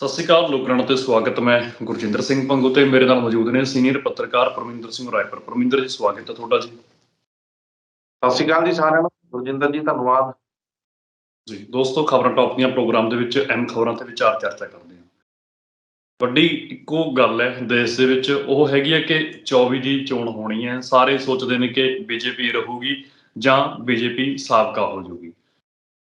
ਸਤਿ ਸ਼੍ਰੀ ਅਕਾਲ ਲੋਕਰਣ ਤੇ ਸਵਾਗਤ ਮੈਂ ਗੁਰਜਿੰਦਰ ਸਿੰਘ ਪੰਗੂ ਤੇ ਮੇਰੇ ਨਾਲ ਮੌਜੂਦ ਨੇ ਸੀਨੀਅਰ ਪੱਤਰਕਾਰ ਪਰਮਿੰਦਰ ਸਿੰਘ ਰਾਏਪੁਰ। ਪਰਮਿੰਦਰ ਜੀ ਸਵਾਗਤ ਹੈ ਤੁਹਾਡਾ ਜੀ। ਸਤਿ ਸ਼੍ਰੀ ਅਕਾਲ ਜੀ ਸਾਰਿਆਂ ਨੂੰ ਗੁਰਜਿੰਦਰ ਜੀ ਧੰਨਵਾਦ। ਜੀ ਦੋਸਤੋ ਖਬਰਾਂ ਟੌਪ ਦੀਆਂ ਪ੍ਰੋਗਰਾਮ ਦੇ ਵਿੱਚ ਅਹਿਮ ਖਬਰਾਂ ਤੇ ਵਿਚਾਰ ਚਰਚਾ ਕਰਦੇ ਹਾਂ। ਵੱਡੀ ਇੱਕੋ ਗੱਲ ਹੈ ਦੇਸ਼ ਦੇ ਵਿੱਚ ਉਹ ਹੈਗੀ ਹੈ ਕਿ 24 ਦੀ ਚੋਣ ਹੋਣੀ ਹੈ। ਸਾਰੇ ਸੋਚਦੇ ਨੇ ਕਿ ਬੀਜੇਪੀ ਰਹੂਗੀ ਜਾਂ ਬੀਜੇਪੀ ਸਾਬਕਾ ਹੋ ਜਾਊਗੀ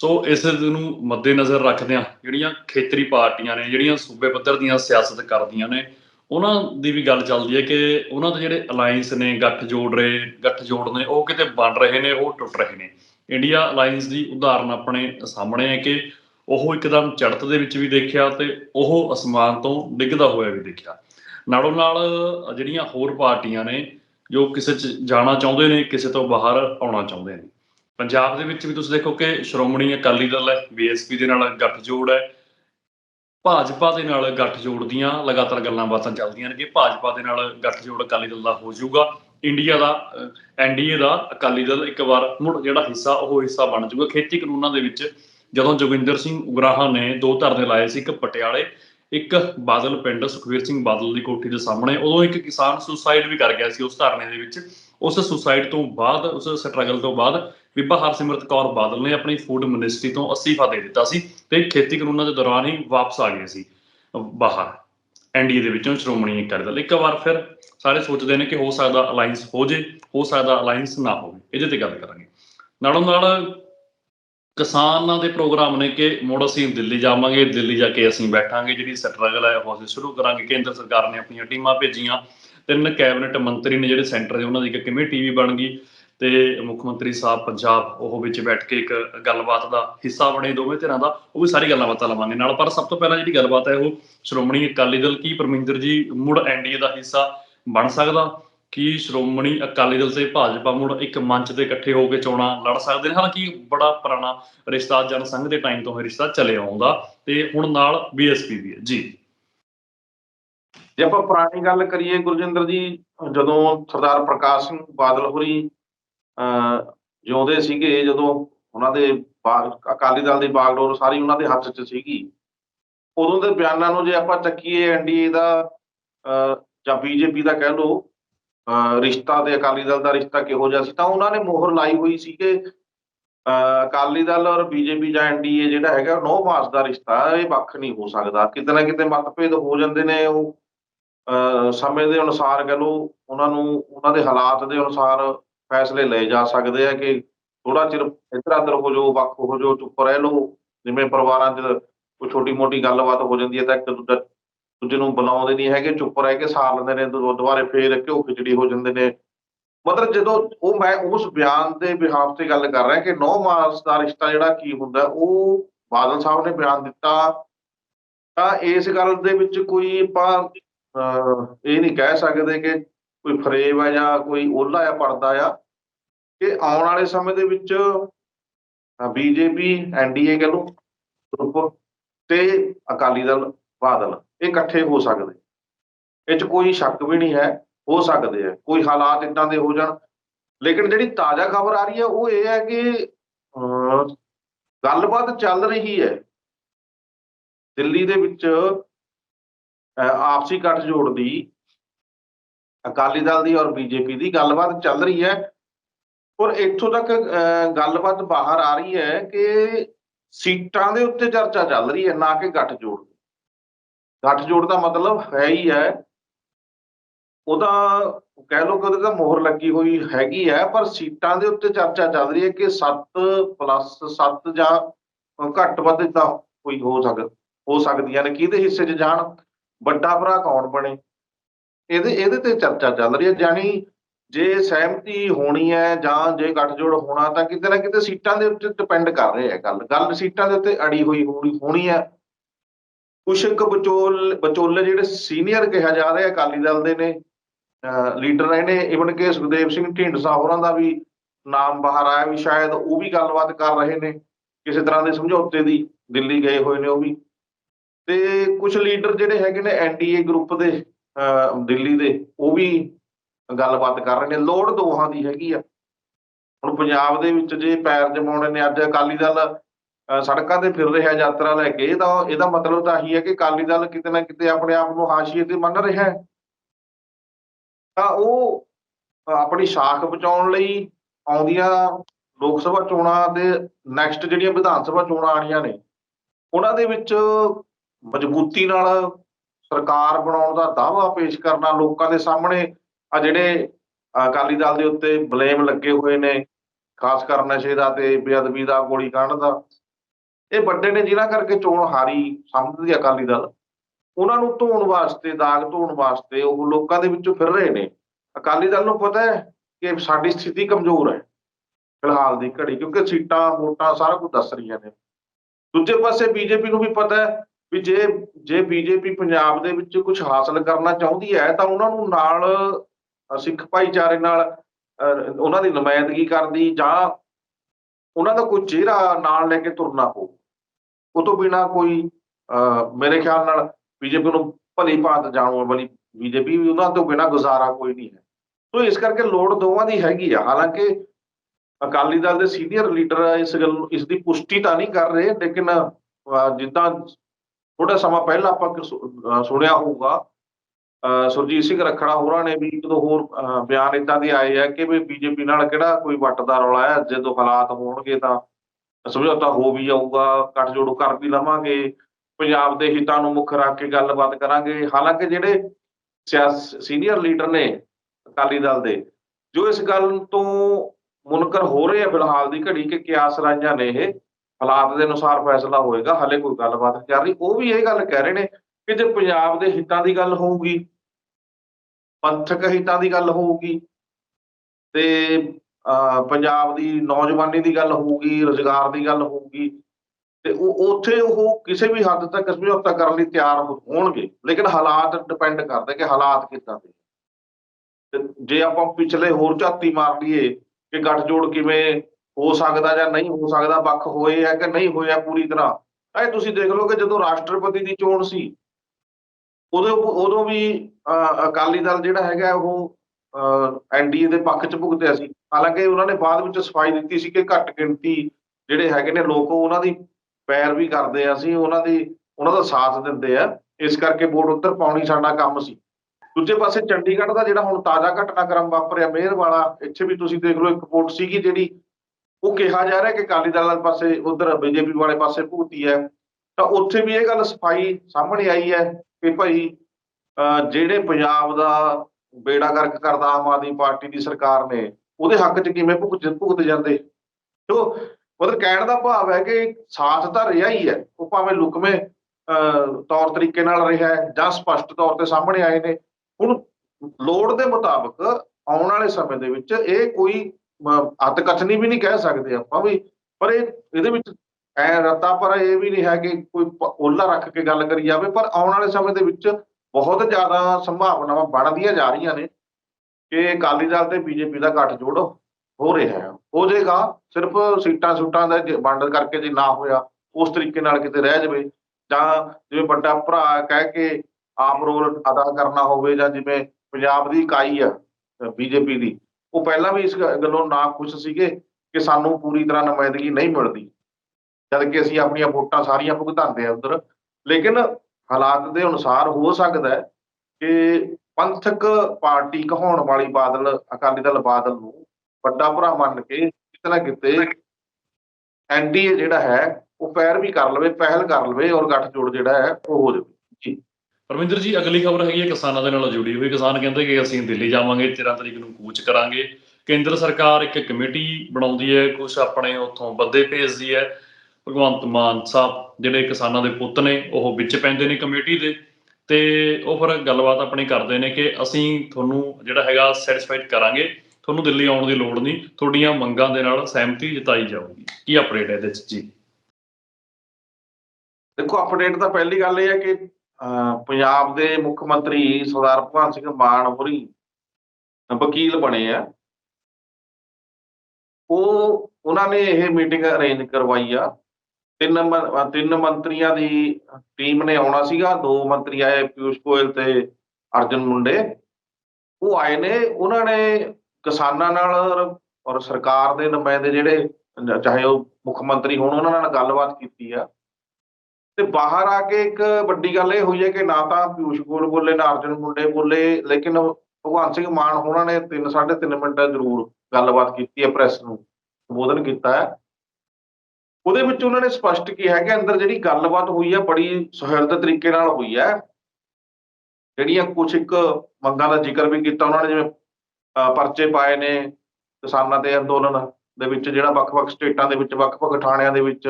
ਸੋ ਇਸ ਨੂੰ ਮੱਦੇਨਜ਼ਰ ਰੱਖਦਿਆਂ ਜਿਹੜੀਆਂ ਖੇਤਰੀ ਪਾਰਟੀਆਂ ਨੇ, ਜਿਹੜੀਆਂ ਸੂਬੇ ਪੱਧਰ ਦੀਆਂ ਸਿਆਸਤ ਕਰਦੀਆਂ ਨੇ, ਉਹਨਾਂ ਦੀ ਵੀ ਗੱਲ ਚੱਲਦੀ ਹੈ ਕਿ ਉਹਨਾਂ ਦੇ ਜਿਹੜੇ ਅਲਾਈਅੰਸ ਨੇ, ਗੱਠ ਜੋੜ ਰਹੇ, ਗੱਠ ਜੋੜ ਨੇ, ਉਹ ਕਿਤੇ ਬਣ ਰਹੇ ਨੇ, ਉਹ ਟੁੱਟ ਰਹੇ ਨੇ। ਇੰਡੀਆ ਅਲਾਈਅੰਸ ਦੀ ਉਦਾਹਰਨ ਆਪਣੇ ਸਾਹਮਣੇ ਹੈ ਕਿ ਉਹ ਇੱਕਦਮ ਚੜਤ ਦੇ ਵਿੱਚ ਵੀ ਦੇਖਿਆ ਤੇ ਉਹ ਅਸਮਾਨ ਤੋਂ ਡਿੱਗਦਾ ਹੋਇਆ ਵੀ ਦੇਖਿਆ। ਨਾਲੋਂ ਨਾਲ ਜਿਹੜੀਆਂ ਹੋਰ ਪਾਰਟੀਆਂ ਨੇ, ਜੋ ਕਿਸੇ 'ਚ ਜਾਣਾ ਚਾਹੁੰਦੇ ਨੇ, ਕਿਸੇ ਤੋਂ ਬਾਹਰ ਆਉਣਾ ਚਾਹੁੰਦੇ ਨੇ। ਪੰਜਾਬ ਦੇ ਵਿੱਚ ਵੀ ਤੁਸੀਂ ਦੇਖੋ ਕਿ ਸ਼੍ਰੋਮਣੀ ਅਕਾਲੀ ਦਲ ਹੈ, ਬੀਐਸਪੀ ਦੇ ਨਾਲ ਗੱਠਜੋੜ ਹੈ। ਭਾਜਪਾ ਦੇ ਨਾਲ ਗੱਠਜੋੜ ਦੀਆਂ ਲਗਾਤਾਰ ਗੱਲਾਂ ਬਾਤਾਂ ਚੱਲਦੀਆਂ ਨੇ ਕਿ ਭਾਜਪਾ ਦੇ ਨਾਲ ਗੱਠਜੋੜ ਅਕਾਲੀ ਦਲ ਦਾ ਹੋ ਜਾਊਗਾ। ਇੰਡੀਆ ਦਾ ਐਨਡੀਏ ਦਾ ਅਕਾਲੀ ਦਲ ਇੱਕ ਵਾਰ ਮੁੜ ਜਿਹੜਾ ਹਿੱਸਾ, ਉਹ ਹਿੱਸਾ ਬਣ ਜਾਊਗਾ। ਖੇਤੀ ਕਾਨੂੰਨਾਂ ਦੇ ਵਿੱਚ ਜਦੋਂ ਜੋਗਿੰਦਰ ਸਿੰਘ ਉਗਰਾਹਾ ਨੇ ਦੋ ਧਰਨੇ ਲਾਏ ਸੀ, ਇੱਕ ਪਟਿਆਲੇ, ਇੱਕ ਬਾਦਲ ਪਿੰਡ, ਸੁਖਵੀਰ ਸਿੰਘ ਬਾਦਲ ਦੀ ਕੋਠੀ ਦੇ ਸਾਹਮਣੇ। ਉਦੋਂ ਇੱਕ ਕਿਸਾਨ ਸੁਸਾਈਡ ਵੀ ਕਰ ਗਿਆ ਸੀ ਉਸ ਧਰਨੇ ਦੇ ਵਿੱਚ। ਉਸ ਸੁਸਾਈਡ ਤੋਂ ਬਾਅਦ, ਉਸ ਸਟਰਗਲ ਤੋਂ ਬਾਅਦ ਬੀਬਾ ਹਰਸਿਮਰਤ ਕੌਰ ਬਾਦਲ ਨੇ ਆਪਣੀ ਫੂਡ ਮਿਨਿਸਟਰੀ ਤੋਂ ਅਸਤੀਫਾ ਦੇ ਦਿੱਤਾ ਸੀ ਤੇ ਖੇਤੀ ਕਾਨੂੰਨਾਂ ਦੇ ਦੌਰਾਨ ਹੀ ਵਾਪਸ ਆ ਗਏ ਸੀ ਬਾਹਰ। ਐਨਡੀਏ ਦੇ ਵਿੱਚੋਂ ਸ਼੍ਰੋਮਣੀ ਅਕਾਲੀ ਦਲ ਇੱਕ ਵਾਰ ਫਿਰ ਸਾਰੇ ਸੋਚਦੇ ਨੇ ਕਿ ਹੋ ਸਕਦਾ ਅਲਾਈਅੰਸ ਹੋ ਜੇ, ਹੋ ਸਕਦਾ ਅਲਾਈਅੰਸ ਨਾ ਹੋਵੇ। ਇਹਦੇ ਤੇ ਗੱਲ ਕਰਾਂਗੇ। ਨਾਲੋਂ ਨਾਲ ਕਿਸਾਨਾਂ ਦੇ ਪ੍ਰੋਗਰਾਮ ਨੇ ਕਿ ਮੁੜ ਅਸੀਂ ਦਿੱਲੀ ਜਾਵਾਂਗੇ, ਦਿੱਲੀ ਜਾ ਕੇ ਅਸੀਂ ਬੈਠਾਂਗੇ। ਜਿਹੜੀ ਸਟਰਗਲ ਹੈ, ਉਹ ਅਸੀਂ ਸ਼ੁਰੂ ਕਰਾਂਗੇ। ਕੇਂਦਰ ਸਰਕਾਰ ਨੇ ਆਪਣੀਆਂ ਟੀਮਾਂ ਭੇਜੀਆਂ। ਤਿੰਨ ਕੈਬਨਿਟ ਮੰਤਰੀ ਨੇ ਜਿਹੜੇ ਸੈਂਟਰ ਦੇ ਉਹਨਾਂ ਦੀ ਇੱਕ ਕਮੇਟੀ ਵੀ ਬਣ ਗਈ। ਤੇ ਮੁੱਖ ਮੰਤਰੀ ਸਾਹਿਬ ਪੰਜਾਬ ਉਹ ਵਿੱਚ ਬੈਠ ਕੇ ਇੱਕ ਗੱਲਬਾਤ ਦਾ ਹਿੱਸਾ ਬਣੇ, ਦੋਵੇਂ ਧਿਰਾਂ ਦਾ, ਉਹ ਵੀ ਸਾਰੀ ਗੱਲਾਂ ਬਾਤਾਂ ਲਵਾਂਗੇ। ਨਾਲ ਪਰ ਸਭ ਤੋਂ ਪਹਿਲਾਂ ਜਿਹੜੀ ਗੱਲਬਾਤ ਹੈ ਉਹ ਸ਼੍ਰੋਮਣੀ ਅਕਾਲੀ ਦਲ ਕੀ ਪਰਮਿੰਦਰ ਜੀ ਮੁੜ ਐਨਡੀਏ ਦਾ ਹਿੱਸਾ ਬਣ ਸਕਦਾ? ਕੀ ਸ਼੍ਰੋਮਣੀ ਅਕਾਲੀ ਦਲ ਤੇ ਭਾਜਪਾ ਮੁੜ ਇੱਕ ਮੰਚ ਤੇ ਇਕੱਠੇ ਹੋ ਕੇ ਚੋਣਾਂ ਲੜ ਸਕਦੇ ਨੇ? ਹਾਲਾਂਕਿ ਬੜਾ ਪੁਰਾਣਾ ਰਿਸ਼ਤਾ ਜਨ ਸੰਘ ਦੇ ਟਾਈਮ ਤੋਂ ਇਹ ਰਿਸ਼ਤਾ ਚੱਲੇ ਆਉਂਦਾ ਤੇ ਹੁਣ ਨਾਲ ਬੀਐਸਪੀ ਵੀ ਹੈ। ਜੀ। ਜੇ ਆਪਾਂ ਪੁਰਾਣੀ ਗੱਲ ਕਰੀਏ, ਗੁਰਜਿੰਦਰ ਜੀ, ਜਦੋਂ ਸਰਦਾਰ ਪ੍ਰਕਾਸ਼ ਸਿੰਘ ਬਾਦਲ ਹੋਰੀ ਜਿਉਂਦੇ ਸੀਗੇ ਜਦੋਂ ਉਹਨਾਂ ਦੇ ਬਾਗ, ਅਕਾਲੀ ਦਲ ਦੀ ਬਾਗਡੋਰ ਸਾਰੀ ਉਹਨਾਂ ਦੇ ਹੱਥ 'ਚ ਸੀਗੀ। ਉਦੋਂ ਦੇ ਬਿਆਨਾਂ ਨੂੰ ਜੇ ਆਪਾਂ ਚੱਕੀਏ ਐਨਡੀਏ ਦਾ, ਅਹ ਜਾਂ ਬੀਜੇਪੀ ਦਾ ਕਹਿ ਲਓ ਰਿਸ਼ਤਾ ਤੇ ਅਕਾਲੀ ਦਲ ਦਾ ਰਿਸ਼ਤਾ ਕਿਹੋ ਜਿਹਾ ਸੀ, ਤਾਂ ਉਹਨਾਂ ਨੇ ਮੋਹਰ ਲਾਈ ਹੋਈ ਸੀ ਕਿ ਅਹ ਅਕਾਲੀ ਦਲ ਔਰ ਬੀਜੇਪੀ ਜਾਂ ਐਨਡੀਏ ਜਿਹੜਾ ਹੈਗਾ, ਨੋ ਮਾਸ ਦਾ ਰਿਸ਼ਤਾ, ਇਹ ਵੱਖ ਨਹੀਂ ਹੋ ਸਕਦਾ। ਕਿਤੇ ਨਾ ਕਿਤੇ ਮਤਭੇਦ ਹੋ ਜਾਂਦੇ ਨੇ ਉਹ। ਅਹ ਸਮੇਂ ਦੇ ਅਨੁਸਾਰ ਕਹ ਲਓ, ਉਹਨਾਂ ਨੂੰ, ਉਹਨਾਂ ਦੇ ਹਾਲਾਤ ਦੇ ਅਨੁਸਾਰ ਫੈਸਲੇ ਲਏ ਜਾ ਸਕਦੇ ਆ ਕਿ ਥੋੜਾ ਚਿਰ ਇੱਧਰ ਉੱਧਰ ਹੋ ਜਾਓ ਵੱਖ ਹੋ ਜਾਓ ਚੁੱਪ ਰਹਿ ਲਓ। ਜਿਵੇਂ ਪਰਿਵਾਰਾਂ 'ਚ ਕੋਈ ਛੋਟੀ ਮੋਟੀ ਗੱਲਬਾਤ ਹੋ ਜਾਂਦੀ ਹੈ ਤਾਂ ਇੱਕ ਦੂਜਾ ਦੂਜੇ ਨੂੰ ਬੁਲਾਉਂਦੇ ਨਹੀਂ ਹੈਗੇ ਚੁੱਪ ਰਹਿ ਕੇ ਸਾਰ ਲੈਂਦੇ ਨੇ ਦੁਬਾਰੇ ਫੇਰ ਘਿਓ ਖਿਚੜੀ ਹੋ ਜਾਂਦੇ ਨੇ। ਮਤਲਬ ਜਦੋਂ ਉਹ ਮੈਂ ਉਸ ਬਿਆਨ ਦੇ ਬਿਹਾਫ ਤੇ ਗੱਲ ਕਰ ਰਿਹਾ ਕਿ 9 ਮਾਰਚ ਦਾ ਰਿਸ਼ਤਾ ਜਿਹੜਾ ਕੀ ਹੁੰਦਾ ਉਹ ਬਾਦਲ ਸਾਹਿਬ ਨੇ ਬਿਆਨ ਦਿੱਤਾ। ਤਾਂ ਇਸ ਗੱਲ ਦੇ ਵਿੱਚ ਕੋਈ ਆਪਾਂ ਅਹ, ਇਹ ਨਹੀਂ ਕਹਿ ਸਕਦੇ ਕਿ ਕੋਈ ਫਰੇਬ ਆ ਜਾਂ ਕੋਈ ਓਲਾ ਆ ਪਰਦਾ ਆ ਕਿ ਆਉਣ ਵਾਲੇ ਸਮੇਂ ਦੇ ਵਿੱਚ ਬੀਜੇਪੀ ਐਨਡੀਏ ਕਹ ਲਓ ਗਰੁੱਪ ਤੇ ਅਕਾਲੀ ਦਲ ਬਾਦਲ ਇਹ ਇਕੱਠੇ ਹੋ ਸਕਦੇ ਇਹ ਚ ਕੋਈ ਸ਼ੱਕ ਵੀ ਨਹੀਂ ਹੈ ਹੋ ਸਕਦੇ ਆ ਕੋਈ ਹਾਲਾਤ ਇਦਾਂ ਦੇ ਹੋ ਜਾਣ। ਲੇਕਿਨ ਜਿਹੜੀ ਤਾਜ਼ਾ ਖਬਰ ਆ ਰਹੀ ਹੈ ਉਹ ਇਹ ਹੈ ਕਿ ਅਹ, ਗੱਲਬਾਤ ਚੱਲ ਰਹੀ ਹੈ। ਦਿੱਲੀ ਦੇ ਵਿੱਚ ਆਪਸੀ ਗੱਠਜੋੜ ਦੀ ਅਕਾਲੀ ਦਲ ਦੀ ਔਰ ਬੀਜੇਪੀ ਦੀ ਗੱਲਬਾਤ ਚੱਲ ਰਹੀ ਹੈ। ਔਰ ਇੱਥੋਂ ਤੱਕ ਅਹ, ਗੱਲਬਾਤ ਬਾਹਰ ਆ ਰਹੀ ਹੈ ਕਿ ਸੀਟਾਂ ਦੇ ਉੱਤੇ ਚਰਚਾ ਚੱਲ ਰਹੀ ਹੈ ਨਾ ਕਿ ਗੱਠਜੋੜ ਗੱਠਜੋੜ ਦਾ। ਮਤਲਬ ਹੈ ਹੀ ਹੈ ਉਹਦਾ ਕਹਿ ਲਓ ਕਿ ਉਹਦੇ ਤਾਂ ਮੋਹਰ ਲੱਗੀ ਹੋਈ ਹੈਗੀ ਹੈ ਪਰ ਸੀਟਾਂ ਦੇ ਉੱਤੇ ਚਰਚਾ ਚੱਲ ਰਹੀ ਹੈ ਕਿ 7 ਪਲੱਸ 7 ਜਾਂ ਘੱਟ ਵੱਧ ਤਾਂ ਕੋਈ ਹੋ ਸਕ ਹੋ ਸਕਦੀਆਂ ਨੇ ਕਿਹਦੇ ਹਿੱਸੇ 'ਚ ਜਾਣ ਵੱਡਾ ਭਰਾ ਕੌਣ ਬਣੇ? ਇਹਦੇ ਇਹਦੇ ਤੇ ਚਰਚਾ ਚੱਲ ਰਹੀ ਹੈ ਜਾਨੀ ਜੇ ਸਹਿਮਤੀ ਹੋਣੀ ਹੈ ਜਾਂ ਜੇ ਗੱਠਜੋੜ ਹੋਣਾ ਤਾਂ ਕਿਤੇ ਨਾ ਕਿਤੇ ਸੀਟਾਂ ਦੇ ਉੱਤੇ ਡਿਪੈਂਡ ਕਰ ਰਿਹਾ ਹੈ ਗੱਲ। ਗੱਲ ਸੀਟਾਂ ਦੇ ਉੱਤੇ ਅੜੀ ਹੋਈ ਹੋਣੀ ਹੋਣੀ ਹੈ। ਕੁਛ ਕੁ ਵਿਚੋਲ, ਵਿਚੋਲੇ ਜਿਹੜੇ ਸੀਨੀਅਰ ਕਿਹਾ ਜਾ ਰਿਹਾ, ਅਕਾਲੀ ਦਲ ਦੇ ਨੇ ਲੀਡਰ ਰਹੇ ਨੇ ਇਵਨ ਕਿ ਸੁਖਦੇਵ ਸਿੰਘ ਢੀਂਡਸਾ ਹੋਰਾਂ ਦਾ ਵੀ ਨਾਮ ਬਾਹਰ ਆਇਆ ਵੀ ਸ਼ਾਇਦ ਉਹ ਵੀ ਗੱਲਬਾਤ ਕਰ ਰਹੇ ਨੇ, ਕਿਸੇ ਤਰ੍ਹਾਂ ਦੇ ਸਮਝੌਤੇ ਦੀ ਦਿੱਲੀ ਗਏ ਹੋਏ ਨੇ ਉਹ ਵੀ। ਤੇ ਕੁਝ ਲੀਡਰ ਜਿਹੜੇ ਹੈਗੇ ਨੇ ਐਨਡੀਏ ਗਰੁੱਪ ਦੇ ਦਿੱਲੀ ਦੇ, ਉਹ ਵੀ ਗੱਲਬਾਤ ਕਰ ਰਹੇ ਨੇ। ਲੋੜ ਦੋਹਾਂ ਦੀ ਹੈਗੀ ਆ। ਹੁਣ ਪੰਜਾਬ ਦੇ ਵਿੱਚ ਜੇ ਪੈਰ ਜਮਾਉਣੇ ਨੇ, ਅੱਜ ਅਕਾਲੀ ਦਲ ਸੜਕਾਂ ਤੇ ਫਿਰ ਰਿਹਾ ਯਾਤਰਾ ਲੈ ਕੇ, ਤਾਂ ਇਹਦਾ ਮਤਲਬ ਤਾਂ ਇਹੀ ਹੈ ਕਿ ਅਕਾਲੀ ਦਲ ਕਿਤੇ ਨਾ ਕਿਤੇ ਆਪਣੇ ਆਪ ਨੂੰ ਹਾਸ਼ੀਏ ਤੇ ਮੰਨ ਰਿਹਾ ਹੈ। ਤਾਂ ਉਹ ਆਪਣੀ ਸ਼ਾਖ ਬਚਾਉਣ ਲਈ ਆਉਂਦੀਆਂ ਲੋਕ ਸਭਾ ਚੋਣਾਂ ਦੇ ਨੈਕਸਟ ਜਿਹੜੀਆਂ ਵਿਧਾਨ ਸਭਾ ਚੋਣਾਂ ਆਣੀਆਂ ਨੇ, ਉਹਨਾਂ ਦੇ ਵਿੱਚ ਮਜ਼ਬੂਤੀ ਨਾਲ ਸਰਕਾਰ ਬਣਾਉਣ ਦਾ ਦਾਅਵਾ ਪੇਸ਼ ਕਰਨਾ ਲੋਕਾਂ ਦੇ ਸਾਹਮਣੇ, ਆ ਜਿਹੜੇ ਅਕਾਲੀ ਦਲ ਦੇ ਉੱਤੇ ਬਲੇਮ ਲੱਗੇ ਹੋਏ ਨੇ, ਖਾਸ ਕਰ ਨਸ਼ੇ ਦਾ ਤੇ ਬੇਅਦਬੀ ਦਾ, ਗੋਲੀ ਕਾਂਡ ਦਾ, ਇਹ ਵੱਡੇ ਨੇ ਜਿਨ੍ਹਾਂ ਕਰਕੇ ਚੋਣ ਹਾਰੀ ਸਮਝਦੀ ਅਕਾਲੀ ਦਲ। ਉਹਨਾਂ ਨੂੰ ਧੋਣ ਵਾਸਤੇ, ਦਾਗ ਧੋਣ ਵਾਸਤੇ ਉਹ ਲੋਕਾਂ ਦੇ ਵਿੱਚੋਂ ਫਿਰ ਰਹੇ ਨੇ। ਅਕਾਲੀ ਦਲ ਨੂੰ ਪਤਾ ਹੈ ਕਿ ਸਾਡੀ ਸਥਿਤੀ ਕਮਜ਼ੋਰ ਹੈ, ਫਿਲਹਾਲ ਦੀ ਘੜੀ, ਕਿਉਂਕਿ ਸੀਟਾਂ, ਵੋਟਾਂ ਸਾਰਾ ਕੁਝ ਦੱਸ ਰਹੀਆਂ ਨੇ। ਦੂਜੇ ਪਾਸੇ ਬੀਜੇਪੀ ਨੂੰ ਵੀ ਪਤਾ ਹੈ ਵੀ ਜੇ ਜੇ ਬੀਜੇਪੀ ਪੰਜਾਬ ਦੇ ਵਿੱਚ ਕੁਝ ਹਾਸਲ ਕਰਨਾ ਚਾਹੁੰਦੀ ਹੈ, ਤਾਂ ਉਹਨਾਂ ਨੂੰ ਨਾਲ ਸਿੱਖ ਭਾਈਚਾਰੇ ਨਾਲ ਉਹਨਾਂ ਦੀ ਨੁਮਾਇੰਦਗੀ ਕਰਦੀ ਜਾਂ ਉਹਨਾਂ ਦਾ ਕੋਈ ਚਿਹਰਾ ਨਾਲ ਲੈ ਕੇ ਤੁਰਨਾ ਪਊ। ਉਹ ਤੋਂ ਬਿਨਾ ਕੋਈ ਮੇਰੇ ਖਿਆਲ ਨਾਲ ਬੀਜੇਪੀ ਨੂੰ ਭਲੀ ਭਾਂਤ ਜਾਣੂ ਵਾਲੀ ਬੀਜੇਪੀ ਵੀ ਉਹਨਾਂ ਤੋਂ ਬਿਨਾ ਗੁਜ਼ਾਰਾ ਕੋਈ ਨਹੀਂ ਹੈ। ਸੋ ਇਸ ਕਰਕੇ ਲੋੜ ਦੋਵਾਂ ਦੀ ਹੈਗੀ ਆ। ਹਾਲਾਂਕਿ ਅਕਾਲੀ ਦਲ ਦੇ ਸੀਨੀਅਰ ਲੀਡਰ ਇਸ ਗੱਲ ਇਸ ਦੀ ਪੁਸ਼ਟੀ ਤਾਂ ਨਹੀਂ ਕਰ ਰਹੇ, ਲੇਕਿਨ ਜਿੱਦਾਂ ਥੋੜਾ ਸਮਾਂ ਪਹਿਲਾਂ ਆਪਾਂ ਸੁਣਿਆ ਹੋਊਗਾ। ਸੁਰਜੀਤ ਸਿੰਘ ਰੱਖੜਾ ਹੋਰਾਂ ਨੇ ਵੀ ਇੱਕ ਦੋ ਹੋਰ ਬਿਆਨ ਇਦਾਂ ਦੇ ਆਏ ਆ ਕਿ ਵੀ ਬੀਜੇਪੀ ਨਾਲ ਕਿਹੜਾ ਕੋਈ ਵੱਟ ਦਾ ਰੌਲਾ ਹੈ ਜਦੋਂ ਹਾਲਾਤ ਹੋਣਗੇ ਤਾਂ ਸਮਝੌਤਾ ਹੋ ਵੀ ਜਾਊਗਾ ਗੱਠਜੋੜ ਕਰ ਵੀ ਲਵਾਂਗੇ, ਪੰਜਾਬ ਦੇ ਹਿੱਤਾਂ ਨੂੰ ਮੁੱਖ ਰੱਖ ਕੇ ਗੱਲਬਾਤ ਕਰਾਂਗੇ। ਹਾਲਾਂਕਿ ਜਿਹੜੇ ਸਿਆਸ, ਸੀਨੀਅਰ ਲੀਡਰ ਨੇ ਅਕਾਲੀ ਦਲ ਦੇ, ਜੋ ਇਸ ਗੱਲ ਤੋਂ ਮੁਨਕਰ ਹੋ ਰਹੇ ਆ ਫਿਲਹਾਲ ਦੀ ਘੜੀ ਕਿ ਕਿਆਸ ਰਾਈਆਂ ਨੇ ਇਹ ਹਾਲਾਤ ਦੇ ਅਨੁਸਾਰ ਫੈਸਲਾ ਹੋਏਗਾ, ਹਾਲੇ ਕੋਈ ਗੱਲਬਾਤ ਚੱਲ ਰਹੀ ਉਹ ਵੀ ਇਹ ਗੱਲ ਕਹਿ ਰਹੇ ਨੇ ਕਿ ਜੇ ਪੰਜਾਬ ਦੇ ਹਿੱਤਾਂ ਦੀ ਗੱਲ ਹੋਊਗੀ, ਪੰਥਕ ਹਿੱਤਾਂ ਦੀ ਗੱਲ ਹੋਊਗੀ, ਤੇ ਪੰਜਾਬ ਦੀ ਨੌਜਵਾਨੀ ਦੀ ਗੱਲ ਹੋਊਗੀ, ਰੁਜ਼ਗਾਰ ਦੀ ਗੱਲ ਹੋਊਗੀ, ਤੇ ਉਹ, ਉੱਥੇ ਉਹ ਕਿਸੇ ਵੀ ਹੱਦ ਤੱਕ ਸਮਝੌਤਾ ਕਰਨ ਲਈ ਤਿਆਰ ਹੋਣਗੇ। ਲੇਕਿਨ ਹਾਲਾਤ ਡਿਪੈਂਡ ਕਰਦੇ ਕਿ ਹਾਲਾਤ ਕਿੱਦਾਂ ਦੇ ਤੇ ਜੇ ਆਪਾਂ ਪਿਛਲੇ ਹੋਰ ਝਾਤੀ ਮਾਰ ਲਈਏ ਕਿ ਗੱਠਜੋੜ ਕਿਵੇਂ ਹੋ ਸਕਦਾ ਜਾਂ ਨਹੀਂ ਹੋ ਸਕਦਾ ਵੱਖ ਹੋਏ ਆ ਕਿ ਨਹੀਂ ਹੋਇਆ ਪੂਰੀ ਤਰ੍ਹਾਂ। ਇਹ ਤੁਸੀਂ ਦੇਖ ਲਓ ਕਿ ਜਦੋਂ ਰਾਸ਼ਟਰਪਤੀ ਦੀ ਚੋਣ ਸੀ ਉਦੋਂ ਉਦੋਂ ਵੀ ਅਹ, ਅਕਾਲੀ ਦਲ ਜਿਹੜਾ ਹੈਗਾ ਉਹ ਐਨਡੀਏ ਦੇ ਪੱਖ 'ਚ ਭੁਗਤਿਆ ਸੀ। ਹਾਲਾਂਕਿ ਉਹਨਾਂ ਨੇ ਬਾਅਦ ਵਿੱਚ ਸਫ਼ਾਈ ਦਿੱਤੀ ਸੀ ਕਿ ਘੱਟ ਗਿਣਤੀ ਜਿਹੜੇ ਹੈਗੇ ਨੇ ਲੋਕ ਉਹਨਾਂ ਦੀ ਪੈਰ ਵੀ ਕਰਦੇ ਆ ਅਸੀਂ ਉਹਨਾਂ ਦੀ ਉਹਨਾਂ ਦਾ ਸਾਥ ਦਿੰਦੇ ਆ। ਇਸ ਕਰਕੇ ਵੋਟ ਉੱਧਰ ਪਾਉਣੀ ਸਾਡਾ ਕੰਮ ਸੀ। ਦੂਜੇ ਪਾਸੇ ਚੰਡੀਗੜ੍ਹ ਦਾ ਜਿਹੜਾ ਹੁਣ ਤਾਜ਼ਾ ਘਟਨਾਕ੍ਰਮ ਵਾਪਰਿਆ ਮੇਹਰ ਵਾਲਾ ਇੱਥੇ ਵੀ ਤੁਸੀਂ ਦੇਖ ਲਓ ਇੱਕ ਵੋਟ ਸੀਗੀ ਜਿਹੜੀ ਉਹ ਕਿਹਾ ਜਾ ਰਿਹਾ ਕਿ ਅਕਾਲੀ ਦਲ ਵਾਲੇ ਪਾਸੇ ਉਧਰ ਬੀਜੇਪੀ ਵਾਲੇ ਪਾਸੇ ਭੁਗਤੀ ਹੈ। ਤਾਂ ਉੱਥੇ ਵੀ ਇਹ ਗੱਲ ਸਫ਼ਾਈ ਸਾਹਮਣੇ ਆਈ ਹੈ ਕਿ ਭਾਈ ਜਿਹੜੇ ਪੰਜਾਬ ਦਾ ਬੇੜਾ ਗਰਕ ਕਰਦਾ ਆਮ ਆਦਮੀ ਪਾਰਟੀ ਦੀ ਸਰਕਾਰ ਨੇ ਉਹਦੇ ਹੱਕ 'ਚ ਕਿਵੇਂ ਭੁਗਤ ਭੁਗਤ ਜਾਂਦੇ? ਸੋ ਮਤਲਬ ਕਹਿਣ ਦਾ ਭਾਵ ਹੈ ਕਿ ਸਾਥ ਤਾਂ ਰਿਹਾ ਹੀ ਹੈ। ਉਹ ਭਾਵੇਂ ਲੁਕਵੇਂ ਅਹ, ਤੌਰ ਤਰੀਕੇ ਨਾਲ ਰਿਹਾ ਹੈ ਜਾਂ ਸਪਸ਼ਟ ਤੌਰ ਤੇ ਸਾਹਮਣੇ ਆਏ ਨੇ। ਹੁਣ ਲੋੜ ਦੇ ਮੁਤਾਬਕ ਆਉਣ ਵਾਲੇ ਸਮੇਂ ਦੇ ਵਿੱਚ ਇਹ ਕੋਈ ਅਤ ਵੀ ਨਹੀਂ ਕਹਿ ਸਕਦੇ ਆਪਾਂ ਵੀ, ਪਰ ਇਹ, ਇਹਦੇ ਵਿੱਚ ਐ ਰਤਾ ਪਰ ਇਹ ਵੀ ਨਹੀਂ ਹੈ ਕਿ ਕੋਈ ਓਲਾ ਰੱਖ ਕੇ ਗੱਲ ਕਰੀ ਜਾਵੇ, ਪਰ ਆਉਣ ਵਾਲੇ ਸਮੇਂ ਦੇ ਵਿੱਚ ਬਹੁਤ ਜ਼ਿਆਦਾ ਸੰਭਾਵਨਾਵਾਂ ਬਣਦੀਆਂ ਜਾ ਰਹੀਆਂ ਨੇ ਕਿ ਅਕਾਲੀ ਦਲ ਤੇ ਬੀਜੇਪੀ ਦਾ ਗੱਠਜੋੜ ਹੋ ਰਿਹਾ ਹੈ। ਹੋ ਜਾਏਗਾ, ਸਿਰਫ ਸੀਟਾਂ ਸੂਟਾਂ ਦਾ ਜੇ ਵੰਡ ਕਰਕੇ ਜੇ ਨਾ ਹੋਇਆ, ਉਸ ਤਰੀਕੇ ਨਾਲ ਕਿਤੇ ਰਹਿ ਜਾਵੇ, ਜਾਂ ਜਿਵੇਂ ਵੱਡਾ ਭਰਾ ਕਹਿ ਕੇ ਆਪ ਰੋਲ ਅਦਾ ਕਰਨਾ ਹੋਵੇ, ਜਾਂ ਜਿਵੇਂ ਪੰਜਾਬ ਦੀ ਇਕਾਈ ਆ, ਬੀਜੇਪੀ ਦੀ ਉਹ ਪਹਿਲਾਂ ਵੀ ਇਸ ਗੱਲੋਂ ਨਾ ਖੁਸ਼ ਸੀਗੇ ਕਿ ਸਾਨੂੰ ਪੂਰੀ ਤਰ੍ਹਾਂ ਨੁਮਾਇੰਦਗੀ ਨਹੀਂ ਮਿਲਦੀ। ਜਦ ਕਿ ਅਸੀਂ ਆਪਣੀਆਂ ਵੋਟਾਂ ਸਾਰੀਆਂ ਭੁਗਤਾਉਂਦੇ ਆ ਉਧਰ। ਲੇਕਿਨ ਹਾਲਾਤ ਦੇ ਅਨੁਸਾਰ ਹੋ ਸਕਦਾ ਹੈ ਕਿ ਪੰਥਕ ਪਾਰਟੀ ਕਹਾਉਣ ਵਾਲੀ ਬਾਦਲ, ਅਕਾਲੀ ਦਲ ਬਾਦਲ ਨੂੰ ਵੱਡਾ ਭਰਾ ਮੰਨ ਕੇ ਕਿਤੇ ਨਾ ਕਿਤੇ ਐਨਡੀਏ ਜਿਹੜਾ ਹੈ, ਉਹ ਪੈਰ ਵੀ ਕਰ ਲਵੇ, ਪਹਿਲ ਕਰ ਲਵੇ ਔਰ ਗੱਠਜੋੜ ਜਿਹੜਾ ਹੈ, ਉਹ ਹੋ ਜਾਵੇ। ਜੀ। ਪਰਮਿੰਦਰ ਜੀ, ਅਗਲੀ ਖਬਰ ਹੈਗੀ ਹੈ ਕਿਸਾਨਾਂ ਦੇ ਨਾਲ ਜੁੜੀ ਹੋਈ। ਕਿਸਾਨ ਕਹਿੰਦੇ ਕਿ ਅਸੀਂ ਦਿੱਲੀ ਜਾਵਾਂਗੇ 13 ਤਰੀਕ ਨੂੰ ਕੂਚ ਕਰਾਂਗੇ। ਕੇਂਦਰ ਸਰਕਾਰ ਇੱਕ ਕਮੇਟੀ ਬਣਾਉਂਦੀ ਹੈ ਕੁਝ ਆਪਣੇ ਉੱਥੋਂ ਬੰਦੇ ਭੇਜਦੀ ਹੈ। ਭਗਵੰਤ ਮਾਨ ਸਾਹਿਬ, ਜਿਹੜੇ ਕਿਸਾਨਾਂ ਦੇ ਪੁੱਤ ਨੇ, ਉਹ ਵਿੱਚ ਪੈਂਦੇ ਨੇ ਕਮੇਟੀ ਦੇ। ਤੇ ਉਹ ਫਿਰ ਗੱਲਬਾਤ ਆਪਣੀ ਕਰਦੇ ਨੇ ਕਿ ਅਸੀਂ ਤੁਹਾਨੂੰ ਜਿਹੜਾ ਹੈਗਾ ਸੈਟੀਸਫਾਈਡ ਕਰਾਂਗੇ। ਤੁਹਾਨੂੰ ਦਿੱਲੀ ਆਉਣ ਦੀ ਲੋੜ ਨਹੀਂ। ਤੁਹਾਡੀਆਂ ਮੰਗਾਂ ਦੇ ਨਾਲ ਸਹਿਮਤੀ ਜਤਾਈ ਜਾਊਗੀ। ਕੀ ਅਪਡੇਟ ਹੈ ਇਹਦੇ ਵਿੱਚ ਜੀ। ਦੇਖੋ ਅਪਡੇਟ ਤਾਂ ਪਹਿਲੀ ਗੱਲ ਇਹ ਹੈ ਕਿ ਪੰਜਾਬ ਦੇ ਮੁੱਖ ਮੰਤਰੀ ਸਰਦਾਰ ਭਗਵੰਤ ਸਿੰਘ ਮਾਨ ਹੋਰੀ ਵਕੀਲ ਬਣੇ ਆ। ਉਹ, ਉਹਨਾਂ ਨੇ ਇਹ ਮੀਟਿੰਗ ਅਰੇਂਜ ਕਰਵਾਈ ਆ। ਤਿੰਨ ਤਿੰਨ ਮੰਤਰੀਆਂ ਦੀ ਟੀਮ ਨੇ ਆਉਣਾ ਸੀਗਾ। ਦੋ ਮੰਤਰੀ ਆਏ ਪਿਊਸ਼ ਗੋਇਲ ਤੇ ਅਰਜਨ ਮੁੰਡੇ। ਉਹ ਆਏ ਨੇ। ਉਹਨਾਂ ਨੇ ਕਿਸਾਨਾਂ ਨਾਲ ਔਰ- ਸਰਕਾਰ ਦੇ ਨੁਮਾਇੰਦੇ ਜਿਹੜੇ, ਚਾਹੇ ਉਹ ਮੁੱਖ ਮੰਤਰੀ ਹੋਣ, ਉਹਨਾਂ ਨਾਲ ਗੱਲਬਾਤ ਕੀਤੀ ਆ। ਤੇ ਬਾਹਰ ਆ ਕੇ ਇੱਕ ਵੱਡੀ ਗੱਲ ਇਹ ਹੋਈ ਹੈ ਕਿ ਨਾ ਤਾਂ ਪਿਊਸ਼ ਗੋਲ ਬੋਲੇ, ਨਾ ਅਰਜਨ ਮੁੰਡੇ ਬੋਲੇ, ਲੇਕਿਨ ਭਗਵੰਤ ਸਿੰਘ ਮਾਨ ਹੋਣਾ ਨੇ 3 3.5 ਮਿੰਟ ਜ਼ਰੂਰ ਗੱਲਬਾਤ ਕੀਤੀ ਹੈ ਪ੍ਰੈਸ ਨੂੰ, ਸੰਬੋਧਨ ਕੀਤਾ ਹੈ। ਉਹਦੇ ਵਿੱਚ ਉਹਨਾਂ ਨੇ ਸਪਸ਼ਟ ਕਿਹਾ ਕਿ ਅੰਦਰ ਜਿਹੜੀ ਗੱਲਬਾਤ ਹੋਈ ਹੈ ਬੜੀ ਸੁਹਿਰਦ ਤਰੀਕੇ ਨਾਲ ਹੋਈ ਹੈ। ਜਿਹੜੀਆਂ ਕੁਝ ਇੱਕ ਮੰਗਾਂ ਦਾ ਜ਼ਿਕਰ ਵੀ ਕੀਤਾ ਉਹਨਾਂ ਨੇ, ਜਿਵੇਂ ਪਰਚੇ ਪਾਏ ਨੇ ਕਿਸਾਨਾਂ ਦੇ ਅੰਦੋਲਨ ਦੇ ਵਿੱਚ, ਜਿਹੜਾ ਵੱਖ-ਵੱਖ ਸਟੇਟਾਂ ਦੇ ਵਿੱਚ, ਵੱਖ-ਵੱਖ ਥਾਣਿਆਂ ਦੇ ਵਿੱਚ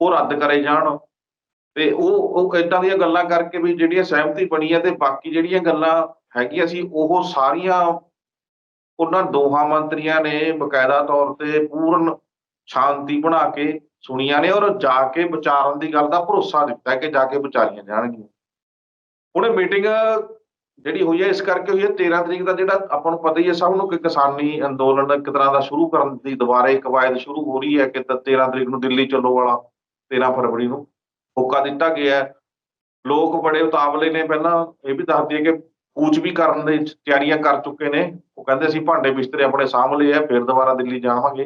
ਉਹ ਰੱਦ ਕਰੇ ਜਾਣ। ਤੇ ਉਹ ਉਹ ਏਦਾਂ ਦੀਆਂ ਗੱਲਾਂ ਕਰਕੇ ਵੀ ਜਿਹੜੀਆਂ ਸਹਿਮਤੀ ਬਣੀ ਹੈ ਤੇ ਬਾਕੀ ਜਿਹੜੀਆਂ ਗੱਲਾਂ ਹੈਗੀਆਂ ਸੀ, ਉਹ ਸਾਰੀਆਂ ਉਹਨਾਂ ਦੋਹਾਂ ਮੰਤਰੀਆਂ ਨੇ ਬਕਾਇਦਾ ਤੌਰ ਤੇ ਪੂਰਨ ਸ਼ਾਂਤੀ ਬਣਾ ਕੇ ਸੁਣੀਆਂ ਨੇ ਔਰ ਜਾ ਕੇ ਵਿਚਾਰਨ ਦੀ ਗੱਲ ਦਾ ਭਰੋਸਾ ਦਿੱਤਾ ਕਿ ਜਾ ਕੇ ਵਿਚਾਰੀਆਂ ਜਾਣਗੀਆਂ। ਹੁਣ ਇਹ ਮੀਟਿੰਗ ਜਿਹੜੀ ਹੋਈ ਹੈ ਇਸ ਕਰਕੇ ਹੋਈ ਹੈ 13 ਤਰੀਕ ਦਾ ਜਿਹੜਾ ਆਪਾਂ ਨੂੰ ਪਤਾ ਹੀ ਹੈ ਸਭ ਨੂੰ ਕਿ ਕਿਸਾਨੀ ਅੰਦੋਲਨ ਇੱਕ ਤਰ੍ਹਾਂ ਦਾ ਸ਼ੁਰੂ ਕਰਨ ਦੀ ਦੁਬਾਰੇ ਕਵਾਇਦ ਸ਼ੁਰੂ ਹੋ ਰਹੀ ਹੈ, ਕਿ ਤ- 13 ਤਰੀਕ ਨੂੰ ਦਿੱਲੀ ਚੱਲੋ ਵਾਲਾ 13 ਫਰਵਰੀ ਨੂੰ। ਮੌਕਾ ਦਿੱਤਾ ਗਿਆ ਲੋਕ ਬੜੇ ਉਤਾਵਲੇ ਨੇ। ਪਹਿਲਾਂ ਇਹ ਵੀ ਦੱਸ ਦਈਏ ਕਿ ਕੂਚ ਵੀ ਕਰਨ ਦੀ ਤਿਆਰੀਆਂ ਕਰ ਚੁੱਕੇ ਨੇ। ਉਹ ਕਹਿੰਦੇ ਸੀ ਭਾਂਡੇ ਬਿਸਤਰੇ ਆਪਣੇ ਸਾਂਭ ਆ ਫਿਰ ਦੁਬਾਰਾ ਦਿੱਲੀ ਜਾਵਾਂਗੇ।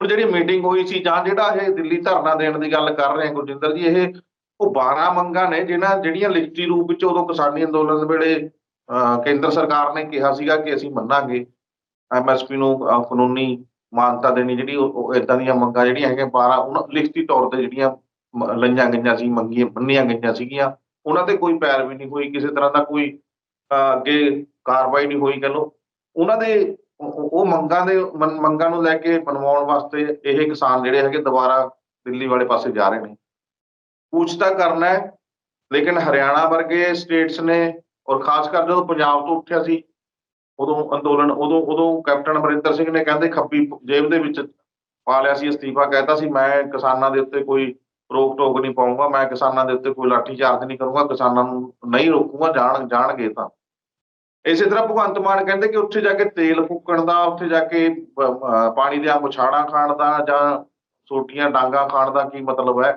ਹੁਣ ਜਿਹੜੀ ਮੀਟਿੰਗ ਹੋਈ ਸੀ ਜਾਂ ਜਿਹੜਾ ਇਹ ਦਿੱਲੀ ਧਰਨਾ ਦੇਣ ਦੀ ਗੱਲ ਕਰ ਰਹੇ ਗੁਰਜਿੰਦਰ ਜੀ ਇਹ ਉਹ 12 ਮੰਗਾਂ ਨੇ ਜਿਹਨਾਂ ਜਿਹੜੀਆਂ ਲਿਖਤੀ ਰੂਪ ਵਿੱਚ ਉਦੋਂ ਕਿਸਾਨੀ ਅੰਦੋਲਨ ਵੇਲੇ ਅਹ, ਕੇਂਦਰ ਸਰਕਾਰ ਨੇ ਕਿਹਾ ਸੀਗਾ ਕਿ ਅਸੀਂ ਮੰਨਾਂਗੇ। ਐਮਐਸਪੀ ਨੂੰ ਕਾਨੂੰਨੀ ਮਾਨਤਾ ਦੇਣੀ ਜਿਹੜੀ ਉਹ ਇਦਾਂ ਦੀਆਂ ਮੰਗਾਂ ਜਿਹੜੀਆਂ ਹੈਗੀਆਂ 12 ਉਹਨਾਂ ਲਿਖਤੀ ਤੌਰ ਤੇ ਜਿਹੜੀਆਂ ਲਈਆਂ ਗਈਆਂ ਸੀ, ਮੰਗੀਆਂ, ਬੰਨੀਆਂ ਗਈਆਂ ਸੀਗੀਆਂ। ਉਹਨਾਂ ਤੇ ਕੋਈ ਪੈਰਵੀ ਨਹੀਂ ਹੋਈ, ਕਿਸੇ ਤਰ੍ਹਾਂ ਦਾ ਕੋਈ ਅੱਗੇ ਕਾਰਵਾਈ ਨਹੀਂ ਹੋਈ ਕਹ ਲਓ। ਉਹਨਾਂ ਦੇ, ਉਹ ਮੰਗਾਂ ਦੇ ਮੰ- ਮੰਗਾਂ ਨੂੰ ਲੈ ਕੇ ਮਨਵਾਉਣ ਵਾਸਤੇ ਇਹ ਕਿਸਾਨ ਜਿਹੜੇ ਹੈਗੇ ਦੁਬਾਰਾ ਦਿੱਲੀ ਵਾਲੇ ਪਾਸੇ ਜਾ ਰਹੇ ਨੇ। ਕੂਚ ਤਾਂ ਕਰਨਾ ਹੈ, ਲੇਕਿਨ ਹਰਿਆਣਾ ਵਰਗੇ ਸਟੇਟਸ ਨੇ ਔਰ ਖਾਸ ਕਰ ਜਦੋਂ ਪੰਜਾਬ ਤੋਂ ਉੱਠਿਆ ਸੀ, ਉਦੋਂ ਅੰਦੋਲਨ, ਉਦੋਂ ਉਦੋਂ ਕੈਪਟਨ ਅਮਰਿੰਦਰ ਸਿੰਘ ਨੇ ਕਹਿੰਦੇ ਖੱਬੀ ਜੇਬ ਦੇ ਵਿੱਚ ਪਾ ਲਿਆ ਸੀ, ਅਸਤੀਫਾ ਕਹਿਤਾ ਸੀ, ਮੈਂ ਕਿਸਾਨਾਂ ਦੇ ਉੱਤੇ ਕੋਈ ਰੋਕ ਟੋਕ ਨਹੀਂ ਪਾਉਂਗਾ, ਮੈਂ ਕਿਸਾਨਾਂ ਦੇ ਉੱਤੇ ਕੋਈ ਲਾਠੀ ਚਾਰਜ ਨਹੀਂ ਕਰੂੰਗਾ, ਕਿਸਾਨਾਂ ਨੂੰ ਨਹੀਂ ਰੋਕੂਗਾ, ਜਾਣ, ਜਾਣਗੇ ਤਾਂ। ਇਸੇ ਤਰ੍ਹਾਂ ਭਗਵੰਤ ਮਾਨ ਕਹਿੰਦੇ ਕਿ ਉੱਥੇ ਜਾ ਕੇ ਤੇਲ ਫੂਕਣ ਦਾ, ਉੱਥੇ ਜਾ ਕੇ ਪਾਣੀ ਦੀਆਂ ਮੁਛਾੜਾਂ ਖਾਣ ਦਾ ਜਾਂ ਸੋਟੀਆਂ ਡਾਂਗਾ ਖਾਣ ਦਾ ਕੀ ਮਤਲਬ ਹੈ?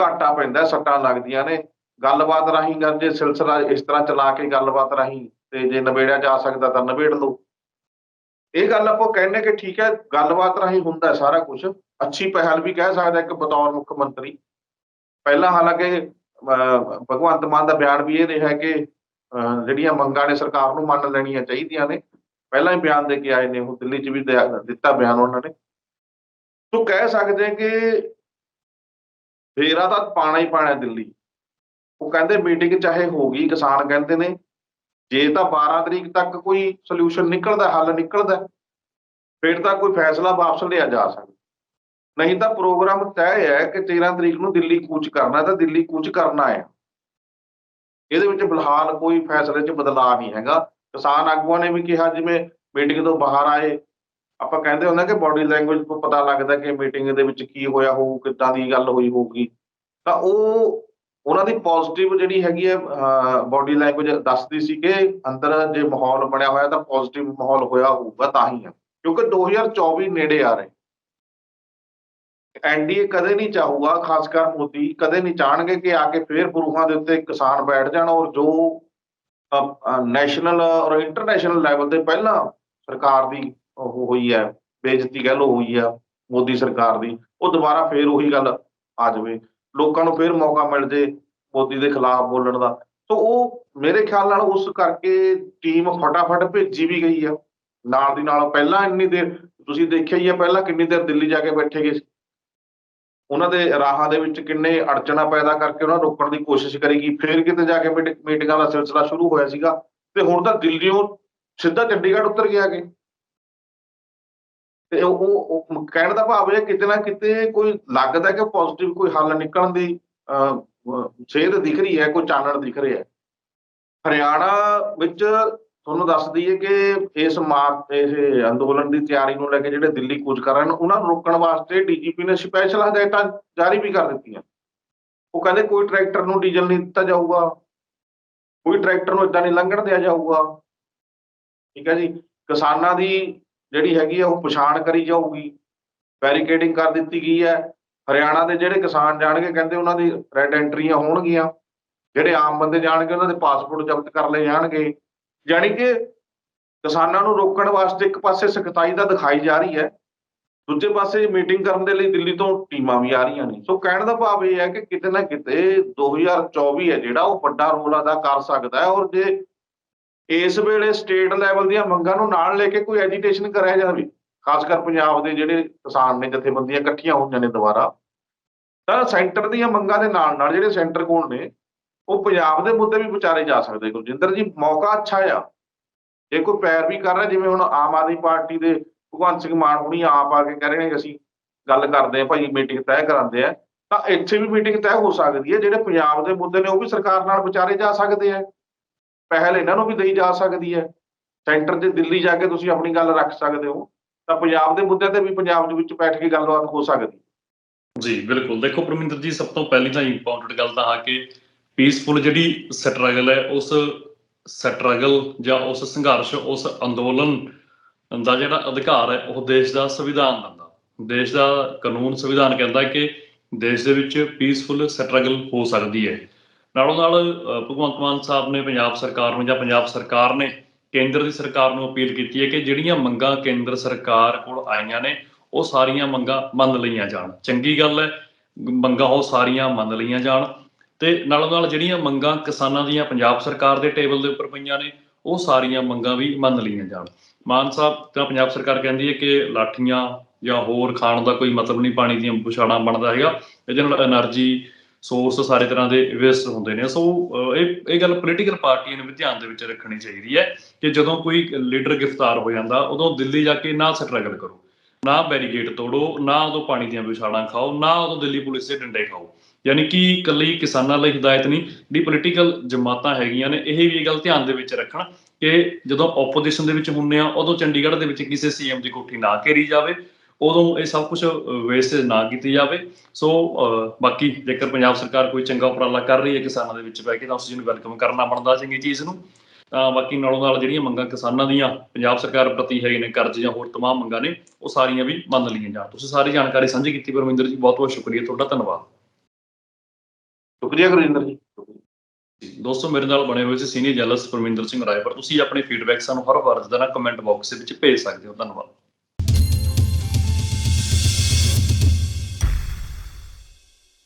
ਘਾਟਾ ਪੈਂਦਾ, ਸੱਟਾਂ ਲੱਗਦੀਆਂ ਨੇ। ਗੱਲਬਾਤ ਰਾਹੀਂ ਜੇ ਸਿਲਸਿਲਾ ਇਸ ਤਰ੍ਹਾਂ ਚਲਾ ਕੇ ਗੱਲਬਾਤ ਰਾਹੀਂ ਤੇ ਜੇ ਨਿਬੇੜਿਆ ਜਾ ਸਕਦਾ ਤਾਂ ਨਿਬੇੜ ਲਓ। ਇਹ ਗੱਲ ਆਪਾਂ ਕਹਿੰਦੇ ਕਿ ਠੀਕ ਹੈ, ਗੱਲਬਾਤ ਰਾਹੀਂ ਹੁੰਦਾ ਸਾਰਾ ਕੁਝ ਅੱਛੀ ਪਹਿਲ ਵੀ ਕਹਿ ਸਕਦਾ ਇੱਕ ਬਤੌਰ ਮੁੱਖ ਮੰਤਰੀ। ਪਹਿਲਾਂ ਹਾਲਾਂਕਿ ਅਹ, ਭਗਵੰਤ ਮਾਨ ਦਾ ਬਿਆਨ ਵੀ ਇਹ ਰਿਹਾ ਕਿ ਅਹ, ਜਿਹੜੀਆਂ ਮੰਗਾਂ ਨੇ ਸਰਕਾਰ ਨੂੰ ਮੰਨ ਲੈਣੀਆਂ ਚਾਹੀਦੀਆਂ ਨੇ ਪਹਿਲਾਂ ਹੀ ਬਿਆਨ ਦੇ ਕੇ ਆਏ ਨੇ ਉਹ ਦਿੱਲੀ 'ਚ ਵੀ ਦਿੱਤਾ ਬਿਆਨ ਉਹਨਾਂ ਨੇ। ਤੋ ਕਹਿ ਸਕਦੇ ਕਿ ਫੇਰਾ ਤਾਂ ਪਾਣਾ ਹੀ ਪਾਣਾ ਦਿੱਲੀ। ਉਹ ਕਹਿੰਦੇ ਮੀਟਿੰਗ ਚਾਹੇ ਹੋ ਗਈ ਕਿਸਾਨ ਕਹਿੰਦੇ ਨੇ ਜੇ ਤਾਂ 12 ਤਰੀਕ ਤੱਕ ਕੋਈ ਸੋਲੂਸ਼ਨ ਨਿਕਲਦਾ ਹੱਲ ਨਿਕਲਦਾ ਫਿਰ ਤਾਂ ਕੋਈ ਫੈਸਲਾ ਵਾਪਸ ਲਿਆ ਜਾ ਸਕਦਾ। ਨਹੀਂ ਤਾਂ ਪ੍ਰੋਗਰਾਮ ਤੈਅ ਹੈ ਕਿ 13 ਤਰੀਕ ਨੂੰ ਦਿੱਲੀ ਕੂਚ ਕਰਨਾ ਤਾਂ ਦਿੱਲੀ ਕੂਚ ਕਰਨਾ ਹੈ। ਇਹਦੇ ਵਿੱਚ ਫਿਲਹਾਲ ਕੋਈ ਫੈਸਲੇ 'ਚ ਬਦਲਾਅ ਨਹੀਂ ਹੈਗਾ। ਕਿਸਾਨ ਆਗੂਆਂ ਨੇ ਵੀ ਕਿਹਾ, ਜਿਵੇਂ ਮੀਟਿੰਗ ਤੋਂ ਬਾਹਰ ਆਏ, ਆਪਾਂ ਕਹਿੰਦੇ ਹੁੰਦੇ ਕਿ ਬਾਡੀ ਲੈਂਗੁਏਜ ਤੋਂ ਪਤਾ ਲੱਗਦਾ ਕਿ ਮੀਟਿੰਗ ਦੇ ਵਿੱਚ ਕੀ ਹੋਇਆ ਹੋਊ, ਕਿੱਦਾਂ ਦੀ ਗੱਲ ਹੋਈ ਹੋਊਗੀ। ਤਾਂ ਉਹ, ਉਹਨਾਂ ਦੀ ਪੋਜ਼ਿਟਿਵ ਜਿਹੜੀ ਹੈਗੀ ਹੈ ਬਾਡੀ ਲੈਂਗੁਏਜ ਦੱਸਦੀ ਸੀ ਕਿ ਅੰਦਰ ਜੇ ਮਾਹੌਲ ਬਣਿਆ ਹੋਇਆ ਤਾਂ ਪੋਜ਼ਿਟਿਵ ਮਾਹੌਲ ਹੋਇਆ ਹੋਊਗਾ ਤਾਂ ਹੀ ਹੈ। ਕਿਉਂਕਿ 2024 ਨੇੜੇ ਆ ਰਹੇ। ਐਨਡੀਏ ਕਦੇ ਨਹੀਂ ਚਾਹੂਗਾ, ਖਾਸ ਕਰ ਮੋਦੀ, ਕਦੇ ਨਹੀਂ ਚਾਹਣਗੇ ਕਿ ਆ ਕੇ ਫੇਰ ਬਰੂਹਾਂ ਦੇ ਉੱਤੇ ਕਿਸਾਨ ਬੈਠ ਜਾਣ ਔਰ ਜੋ ਨੈਸ਼ਨਲ ਔਰ ਇੰਟਰਨੈਸ਼ਨਲ ਲੈਵਲ ਤੇ ਪਹਿਲਾਂ ਸਰਕਾਰ ਦੀ ਉਹ ਹੋਈ ਹੈ, ਬੇਇੱਜ਼ਤੀ ਕਹਿ ਲਓ ਹੋਈ ਆ, ਮੋਦੀ ਸਰਕਾਰ ਦੀ, ਉਹ ਦੁਬਾਰਾ ਫੇਰ ਉਹੀ ਗੱਲ ਆ ਜਾਵੇ। ਲੋਕਾਂ ਨੂੰ ਫੇਰ ਮੌਕਾ ਮਿਲ ਜੇ ਮੋਦੀ ਦੇ ਖਿਲਾਫ ਬੋਲਣ ਦਾ। ਸੋ ਉਹ ਮੇਰੇ ਖਿਆਲ ਨਾਲ ਉਸ ਕਰਕੇ ਟੀਮ ਫਟਾਫਟ ਭੇਜੀ ਵੀ ਗਈ ਆ। ਨਾਲ ਦੀ ਨਾਲ ਪਹਿਲਾਂ ਇੰਨੀ ਦੇਰ, ਤੁਸੀਂ ਦੇਖਿਆ ਹੀ ਆ, ਪਹਿਲਾਂ ਕਿੰਨੀ ਦੇਰ ਦਿੱਲੀ ਜਾ ਕੇ ਬੈਠੇ ਗਏ ਉਹਨਾਂ ਦੇ ਰਾਹਾਂ ਦੇ ਵਿੱਚ ਕਿੰਨੇ ਅੜਚਣਾ ਪੈਦਾ ਕਰਕੇ ਉਹਨਾਂ ਰੋਕਣ ਦੀ ਕੋਸ਼ਿਸ਼ ਕਰੀਗੀ। ਫਿਰ ਕਿਤੇ ਜਾ ਕੇ ਮੀਟਿੰਗਾਂ ਦਾ ਸਿਲਸਿਲਾ ਸ਼ੁਰੂ ਹੋਇਆ ਸੀਗਾ ਤੇ ਹੁਣ ਤਾਂ ਦਿੱਲੀੋਂ ਸਿੱਧਾ ਚੰਡੀਗੜ੍ਹ ਉਤਰ ਗਿਆ ਕਿ ਤੇ ਉਹ ਕਹਿਣ ਦਾ ਭਾਵ ਇਹ ਕਿਤੇ ਨਾ ਕਿਤੇ ਕੋਈ ਲੱਗਦਾ ਕਿ ਪੋਜ਼ਿਟਿਵ ਕੋਈ ਹੱਲ ਨਿਕਲਣ ਦੀ ਅਹ, ਅਹ, ਦਿਖ ਰਹੀ ਹੈ ਕੋਈ ਚਾਨਣ ਦਿਖ ਰਿਹਾ ਹੈ। ਹਰਿਆਣਾ ਵਿੱਚ ਤੁਹਾਨੂੰ ਦੱਸ ਦਈਏ ਕਿ ਇਸ ਮਾਰਚ ਇਹ ਅੰਦੋਲਨ ਦੀ ਤਿਆਰੀ ਨੂੰ ਲੈ ਕੇ ਜਿਹੜੇ ਦਿੱਲੀ ਕੂਚ ਕਰ ਰਹੇ ਨੇ ਉਹਨਾਂ ਨੂੰ ਰੋਕਣ ਵਾਸਤੇ ਡੀਜੀਪੀ ਨੇ ਸਪੈਸ਼ਲ ਹਦਾਇਤਾਂ ਜਾਰੀ ਵੀ ਕਰ ਦਿੱਤੀਆਂ। ਉਹ ਕਹਿੰਦੇ ਕੋਈ ਟਰੈਕਟਰ ਨੂੰ ਡੀਜ਼ਲ ਨਹੀਂ ਦਿੱਤਾ ਜਾਊਗਾ, ਕੋਈ ਟਰੈਕਟਰ ਨੂੰ ਇਦਾਂ ਨਹੀਂ ਲੰਘਣ ਦਿਆ ਜਾਊਗਾ। ਠੀਕ ਹੈ ਜੀ, ਕਿਸਾਨਾਂ ਦੀ ਜਿਹੜੀ ਹੈਗੀ ਆ ਉਹ ਪਛਾਣ ਕਰੀ ਜਾਊਗੀ, ਬੈਰੀਕੇਡਿੰਗ ਕਰ ਦਿੱਤੀ ਗਈ ਹੈ। ਹਰਿਆਣਾ ਦੇ ਜਿਹੜੇ ਕਿਸਾਨ ਜਾਣਗੇ ਕਹਿੰਦੇ ਉਹਨਾਂ ਦੀ ਰੈਡ ਐਂਟਰੀਆਂ ਹੋਣਗੀਆਂ, ਜਿਹੜੇ ਆਮ ਬੰਦੇ ਜਾਣਗੇ ਉਹਨਾਂ ਦੇ ਪਾਸਪੋਰਟ ਜ਼ਬਤ ਕਰ ਲਏ ਜਾਣਗੇ। ਯਾਨੀ ਕਿ ਕਿਸਾਨਾਂ ਨੂੰ ਰੋਕਣ ਵਾਸਤੇ ਇੱਕ ਪਾਸੇ ਸਖਤਾਈ ਤਾਂ ਦਿਖਾਈ ਜਾ ਰਹੀ ਹੈ, ਦੂਜੇ ਪਾਸੇ ਮੀਟਿੰਗ ਕਰਨ ਦੇ ਲਈ ਦਿੱਲੀ ਤੋਂ ਟੀਮਾਂ ਵੀ ਆ ਰਹੀਆਂ ਨੇ। ਸੋ ਕਹਿਣ ਦਾ ਭਾਵ ਇਹ ਹੈ ਕਿ ਕਿਤੇ ਨਾ ਕਿਤੇ 2024 ਹੈ ਜਿਹੜਾ ਉਹ ਵੱਡਾ ਰੋਲ ਅਦਾ ਕਰ ਸਕਦਾ ਹੈ ਔਰ ਜੇ ਇਸ ਵੇਲੇ ਸਟੇਟ ਲੈਵਲ ਦੀਆਂ ਮੰਗਾਂ ਨੂੰ ਨਾਲ ਲੈ ਕੇ ਕੋਈ ਐਜੀਟੇਸ਼ਨ ਕਰਿਆ ਜਾਵੇ, ਖਾਸ ਕਰ ਪੰਜਾਬ ਦੇ ਜਿਹੜੇ ਕਿਸਾਨ ਨੇ, ਜਥੇਬੰਦੀਆਂ ਇਕੱਠੀਆਂ ਹੋਈਆਂ ਨੇ ਦੁਬਾਰਾ, ਤਾਂ ਸੈਂਟਰ ਦੀਆਂ ਮੰਗਾਂ ਦੇ ਨਾਲ ਨਾਲ ਜਿਹੜੇ ਸੈਂਟਰ ਕੋਲ ਨੇ ਉਹ ਪੰਜਾਬ ਦੇ ਮੁੱਦੇ ਵੀ ਵਿਚਾਰੇ ਜਾ ਸਕਦੇ ਗੁਰਜਿੰਦਰ ਜੀ, ਮੌਕਾ ਅੱਛਾ ਆ। ਜੇ ਕੋਈ ਪੈਰ ਵੀ ਕਰ ਰਿਹਾ, ਜਿਵੇਂ ਹੁਣ ਆਮ ਆਦਮੀ ਪਾਰਟੀ ਦੇ ਭਗਵੰਤ ਸਿੰਘ ਮਾਨ ਹੁਣੀ ਆਪ ਆ ਕੇ ਕਹਿ ਰਹੇ ਨੇ, ਅਸੀਂ ਗੱਲ ਕਰਦੇ ਆ ਭਾਈ ਮੀਟਿੰਗ ਤੈਅ ਕਰਾਉਂਦੇ ਆ, ਤਾਂ ਇੱਥੇ ਵੀ ਮੀਟਿੰਗ ਤੈਅ ਹੋ ਸਕਦੀ ਹੈ। ਜਿਹੜੇ ਪੰਜਾਬ ਦੇ ਮੁੱਦੇ ਨੇ, ਉਹ ਵੀ ਸਰਕਾਰ ਨਾਲ ਵਿਚਾਰੇ ਜਾ ਸਕਦੇ ਆ। ਪਹਿਲ ਇਹਨਾਂ ਨੂੰ ਵੀ ਦੇਈ ਜਾ ਸਕਦੀ ਹੈ। ਸੈਂਟਰ 'ਚ ਦਿੱਲੀ ਜਾ ਕੇ ਤੁਸੀਂ ਆਪਣੀ ਗੱਲ ਰੱਖ ਸਕਦੇ ਹੋ। ਤਾਂ ਪੰਜਾਬ ਦੇ ਮੁੱਦਿਆਂ ਤੇ ਵੀ ਪੰਜਾਬ ਦੇ ਵਿੱਚ ਬੈਠ ਕੇ ਗੱਲਬਾਤ ਹੋ ਸਕਦੀ ਜੀ, ਬਿਲਕੁਲ। ਦੇਖੋ, ਪਰਮਿੰਦਰ ਜੀ, ਸਭ ਤੋਂ ਪਹਿਲੀ ਤਾਂ ਇੰਪੋਰਟੈਂਟ ਗੱਲ ਤਾਂ ਆ ਕਿ ਪੀਸਫੁਲ ਜਿਹੜੀ ਸਟਰਗਲ ਹੈ, ਉਸ ਸਟਰਗਲ ਜਾਂ ਉਸ ਸੰਘਰਸ਼, ਉਸ ਅੰਦੋਲਨ ਦਾ ਜਿਹੜਾ ਅਧਿਕਾਰ ਹੈ, ਉਹ ਦੇਸ਼ ਦਾ ਸੰਵਿਧਾਨ ਦਿੰਦਾ। ਦੇਸ਼ ਦਾ ਕਾਨੂੰਨ ਸੰਵਿਧਾਨ ਕਹਿੰਦਾ ਕਿ ਦੇਸ਼ ਦੇ ਵਿੱਚ ਪੀਸਫੁਲ ਸਟਰਗਲ ਹੋ ਸਕਦੀ ਹੈ। ਨਾਲੋਂ ਨਾਲ ਭਗਵੰਤ ਮਾਨ ਸਾਹਿਬ ਨੇ ਪੰਜਾਬ ਸਰਕਾਰ ਨੂੰ ਜਾਂ ਪੰਜਾਬ ਸਰਕਾਰ ਨੇ ਕੇਂਦਰ ਦੀ ਸਰਕਾਰ ਨੂੰ ਅਪੀਲ ਕੀਤੀ ਹੈ ਕਿ ਜਿਹੜੀਆਂ ਮੰਗਾਂ ਕੇਂਦਰ ਸਰਕਾਰ ਕੋਲ ਆਈਆਂ ਨੇ, ਉਹ ਸਾਰੀਆਂ ਮੰਗਾਂ ਮੰਨ ਲਈਆਂ ਜਾਣ। ਚੰਗੀ ਗੱਲ ਹੈ, ਮੰਗਾਂ ਉਹ ਸਾਰੀਆਂ ਮੰਨ ਲਈਆਂ ਜਾਣ। ਤੇ ਨਾਲ ਨਾਲ ਜਿਹੜੀਆਂ ਮੰਗਾਂ ਕਿਸਾਨਾਂ ਦੀਆਂ, ਪੰਜਾਬ ਸਰਕਾਰ ਦੇ ਟੇਬਲ ਦੇ ਉੱਪਰ ਪਈਆਂ ਨੇ, ਉਹ ਸਾਰੀਆਂ ਮੰਗਾਂ ਵੀ ਮੰਨ ਲਈਆਂ ਜਾਣ। ਮਾਨ ਸਾਹਿਬ, ਤਾਂ ਪੰਜਾਬ ਸਰਕਾਰ ਕਹਿੰਦੀ ਹੈ ਕਿ ਲਾਠੀਆਂ ਜਾਂ ਹੋਰ ਖਾਣ ਦਾ ਕੋਈ ਮਤਲਬ ਨਹੀਂ, ਪਾਣੀ ਦੀਆਂ ਪੁਛਾੜਾਂ ਬਣਦਾ ਹੈਗਾ। ਇਹਦੇ ਨਾਲ એનર્ਜੀ ਸੋਰਸ ਸਾਰੇ ਤਰ੍ਹਾਂ ਦੇ ਵੇਸਟ ਹੁੰਦੇ ਨੇ। ਸੋ ਇਹ ਇਹ ਗੱਲ ਪੋਲੀਟੀਕਲ ਪਾਰਟੀਆਂ ਨੂੰ ਵੀ ਧਿਆਨ ਦੇ ਵਿੱਚ ਰੱਖਣੀ ਚਾਹੀਦੀ ਹੈ ਕਿ ਜਦੋਂ ਕੋਈ ਲੀਡਰ ਗ੍ਰਿਫਤਾਰ ਹੋ ਜਾਂਦਾ, ਉਦੋਂ ਦਿੱਲੀ ਜਾ ਕੇ ਨਾ ਸਟਰਗਲ ਕਰੋ। ਨਾ ਬੈਰੀਗੇਟ ਤੋੜੋ, ਨਾ ਉਦੋਂ ਪਾਣੀ ਦੀਆਂ ਵਿਸ਼ਾਲਾਂ ਖਾਓ, ਨਾ ਉਦੋਂ ਦਿੱਲੀ ਪੁਲਿਸ ਦੇ ਡੰਡੇ ਖਾਓ। ਯਾਨੀ ਕਿ ਇਕੱਲੀ ਕਿਸਾਨਾਂ ਲਈ ਹਦਾਇਤ ਨਹੀਂ, ਜਿਹੜੀ ਪੋਲੀਟੀਕਲ ਜਮਾਤਾਂ ਹੈਗੀਆਂ ਨੇ, ਇਹ ਵੀ ਇਹ ਗੱਲ ਧਿਆਨ ਦੇ ਵਿੱਚ ਰੱਖਣ ਕਿ ਜਦੋਂ ਆਪੋਜੀਸ਼ਨ ਦੇ ਵਿੱਚ ਹੁੰਨੇ ਆ, ਉਦੋਂ ਚੰਡੀਗੜ੍ਹ ਦੇ ਵਿੱਚ ਕਿਸੇ ਸੀਐਮ ਦੀ ਕੋਠੀ ਨਾ ਘੇਰੀ ਜਾਵੇ, ਉਦੋਂ ਇਹ ਸਭ ਕੁਝ ਵੇਸਟੇਜ ਨਾ ਕੀਤੀ ਜਾਵੇ। ਸੋ ਬਾਕੀ ਜੇਕਰ ਪੰਜਾਬ ਸਰਕਾਰ ਕੋਈ ਚੰਗਾ ਉਪਰਾਲਾ ਕਰ ਰਹੀ ਹੈ ਕਿਸਾਨਾਂ ਦੇ ਵਿੱਚ ਬਹਿ ਕੇ, ਤਾਂ ਉਸ ਚੀਜ਼ ਨੂੰ ਵੈਲਕਮ ਕਰਨਾ ਬਣਦਾ ਚੰਗੀ ਚੀਜ਼ ਨੂੰ। ਤਾਂ ਬਾਕੀ ਨਾਲੋਂ ਨਾਲ ਜਿਹੜੀਆਂ ਮੰਗਾਂ ਕਿਸਾਨਾਂ ਦੀਆਂ ਪੰਜਾਬ ਸਰਕਾਰ ਪ੍ਰਤੀ ਹੈਗੇ ਨੇ, ਕਰਜ਼ ਜਾਂ ਹੋਰ ਤਮਾਮ ਮੰਗਾਂ ਨੇ, ਉਹ ਸਾਰੀਆਂ ਵੀ ਮੰਨ ਲਈਆਂ ਜਾਣ। ਤੁਸੀਂ ਸਾਰੀ ਜਾਣਕਾਰੀ ਸਾਂਝੀ ਕੀਤੀ, ਪਰਮਿੰਦਰ ਜੀ ਬਹੁਤ ਬਹੁਤ ਸ਼ੁਕਰੀਆ, ਤੁਹਾਡਾ ਧੰਨਵਾਦ। ਸ਼ੁਕਰੀਆ ਗੁਰਜਿੰਦਰ ਜੀ। ਦੋਸਤੋ, ਮੇਰੇ ਨਾਲ ਬਣੇ ਹੋਏ ਸੀ ਸੀਨੀਅਰ ਜਰਨਲਿਸਟ ਪਰਮਿੰਦਰ ਸਿੰਘ ਰਾਏਪੁਰ ਤੁਸੀਂ ਆਪਣੇ ਫੀਡਬੈਕ ਸਾਨੂੰ ਹਰ ਵਾਰ ਦਾ ਨਾ ਕਮੈਂਟ ਬਾਕਸ ਦੇ ਵਿੱਚ ਭੇਜ ਸਕਦੇ ਹੋ। ਧੰਨਵਾਦ।